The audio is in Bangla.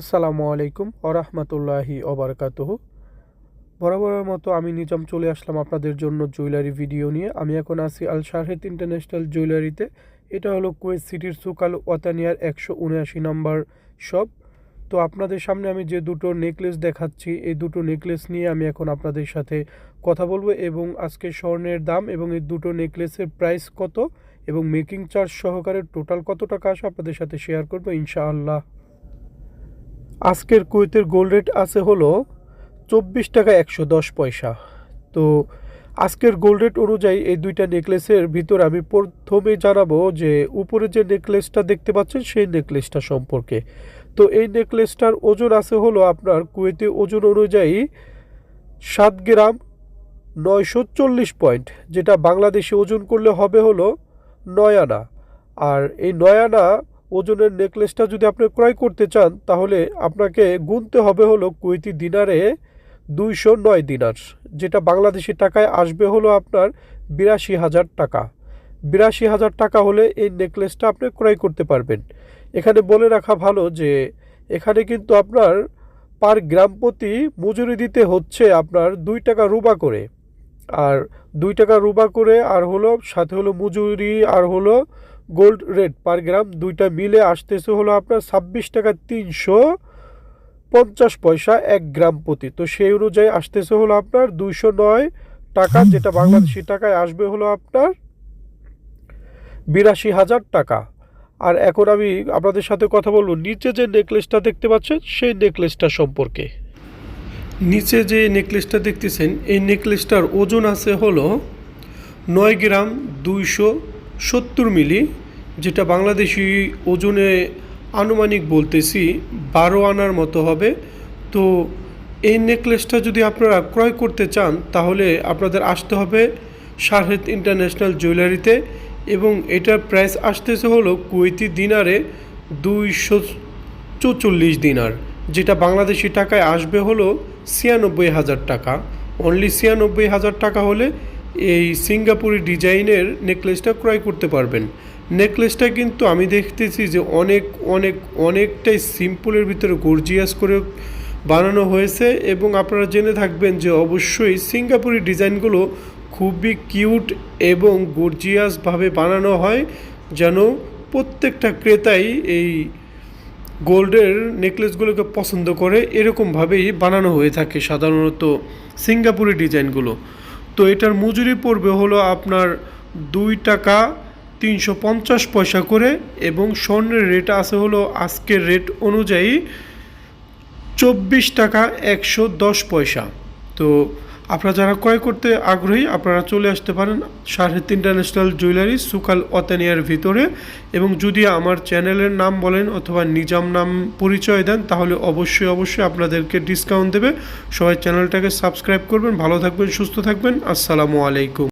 আসসালামু আলাইকুম ওরহমতুল্লাহি ওবরকাতুহ। বরাবরের মতো আমি নিজাম চলে আসলাম আপনাদের জন্য জুয়েলারি ভিডিও নিয়ে। আমি এখন আছি আল শাহেদ ইন্টারন্যাশনাল জুয়েলারিতে। এটা হলো কুয়েত সিটির সুকাল ওয়াতানিয়ার একশো উনআশি নম্বর শপ। তো আপনাদের সামনে আমি যে দুটো নেকলেস দেখাচ্ছি, এই দুটো নেকলেস নিয়ে আমি এখন আপনাদের সাথে কথা বলব এবং আজকে স্বর্ণের দাম এবং এই দুটো নেকলেসের প্রাইস কত এবং মেকিং চার্জ সহকারে টোটাল কত টাকা আসে আপনাদের সাথে শেয়ার করব ইনশাআল্লাহ। আজকের কুয়েতের গোল্ড রেট আছে হলো চব্বিশ টাকা একশো দশ পয়সা। তো আজকের গোল্ড রেট অনুযায়ী এই দুইটা নেকলেসের ভিতর আমি প্রথমে জানাব যে উপরে যে নেকলেসটা দেখতে পাচ্ছেন সেই নেকলেসটা সম্পর্কে। তো এই নেকলেসটার ওজন আছে হলো আপনার কুয়েতে ওজন অনুযায়ী সাত গ্রাম নয়শো চল্লিশ পয়েন্ট, যেটা বাংলাদেশে ওজন করলে হবে হলো নয় আনা। আর এই নয় আনা ওজনের নেকলেসটা যদি আপনি ক্রয় করতে চান, তাহলে আপনাকে গুনতে হবে হলো কুয়েতি দিনারে দুইশো নয় দিনার, যেটা বাংলাদেশি টাকায় আসবে হলো আপনার বিরাশি হাজার টাকা। বিরাশি হাজার টাকা হলে এই নেকলেসটা আপনি ক্রয় করতে পারবেন। এখানে বলে রাখা ভালো যে, এখানে কিন্তু আপনার পার গ্রাম প্রতি মজুরি দিতে হচ্ছে আপনার দুই টাকা রুবা করে। আর দুই টাকা রুবা করে, আর হলো সাথে হলো মজুরি, আর হলো গোল্ড রেট পার গ্রাম দুইটা মিলে আসতেছে হলো আপনার ছাব্বিশ টাকা তিনশো পঞ্চাশ পয়সা এক গ্রাম প্রতি। তো সেই অনুযায়ী আসতেছে হলো আপনার দুইশো নয় টাকা, যেটা বাংলাদেশি টাকায় আসবে হলো আপনার বিরাশি হাজার টাকা। আর এখন আমি আপনাদের সাথে কথা বলব, নিচে যে নেকলেসটা দেখতে পাচ্ছেন, সেই নেকলেসটা সম্পর্কে। নিচে যে নেকলেসটা দেখতেছেন, এই নেকলেসটার ওজন আছে হলো নয় গ্রাম দুইশো সত্তর মিলি, যেটা বাংলাদেশি ওজনে আনুমানিক বলতেছি বারো আনার মতো হবে। তো এই নেকলেসটা যদি আপনারা ক্রয় করতে চান, তাহলে আপনাদের আসতে হবে শাহেদ ইন্টারন্যাশনাল জুয়েলারিতে এবং এটার প্রাইস আসতেছে হলো কুয়েতি দিনারে দুইশো চৌচল্লিশ দিনার, যেটা বাংলাদেশি টাকায় আসবে হলো ছিয়ানব্বই হাজার টাকা। অনলি ছিয়ানব্বই হাজার টাকা হলে এই সিঙ্গাপুরি ডিজাইনের নেকলেসটা ক্রয় করতে পারবেন। নেকলেসটা কিন্তু আমি দেখতেছি যে অনেক অনেক, অনেকটাই সিম্পলের ভিতরে গর্জিয়াস করে বানানো হয়েছে এবং আপনারা জেনে থাকবেন যে অবশ্যই সিঙ্গাপুরি ডিজাইনগুলো খুবই কিউট এবং গর্জিয়াসভাবে বানানো হয় যেন প্রত্যেকটা ক্রেতাই এই গোল্ডের নেকলেসগুলোকে পছন্দ করে। এরকমভাবেই বানানো হয়ে থাকে সাধারণত সিঙ্গাপুরি ডিজাইনগুলো। তো এটার মজুরি পড়বে হলো আপনার দুই টাকা তিনশো পঞ্চাশ পয়সা করে এবং স্বর্ণের রেট আছে হলো আজকের রেট অনুযায়ী চব্বিশ টাকা একশো দশ পয়সা। তো আপনারা যারা ক্রয় করতে আগ্রহী, আপনারা চলে আসতে পারেন শারহিত ইন্টারন্যাশনাল জুয়েলারি সুকাল অতানিয়ার ভিতরে। এবং যদি আমার চ্যানেলের নাম বলেন অথবা নিজাম নাম পরিচয় দেন, তাহলে অবশ্যই অবশ্যই আপনাদেরকে ডিসকাউন্ট দেবে। সবাই চ্যানেলটাকে সাবস্ক্রাইব করবেন। ভালো থাকবেন, সুস্থ থাকবেন। আসসালামু আলাইকুম।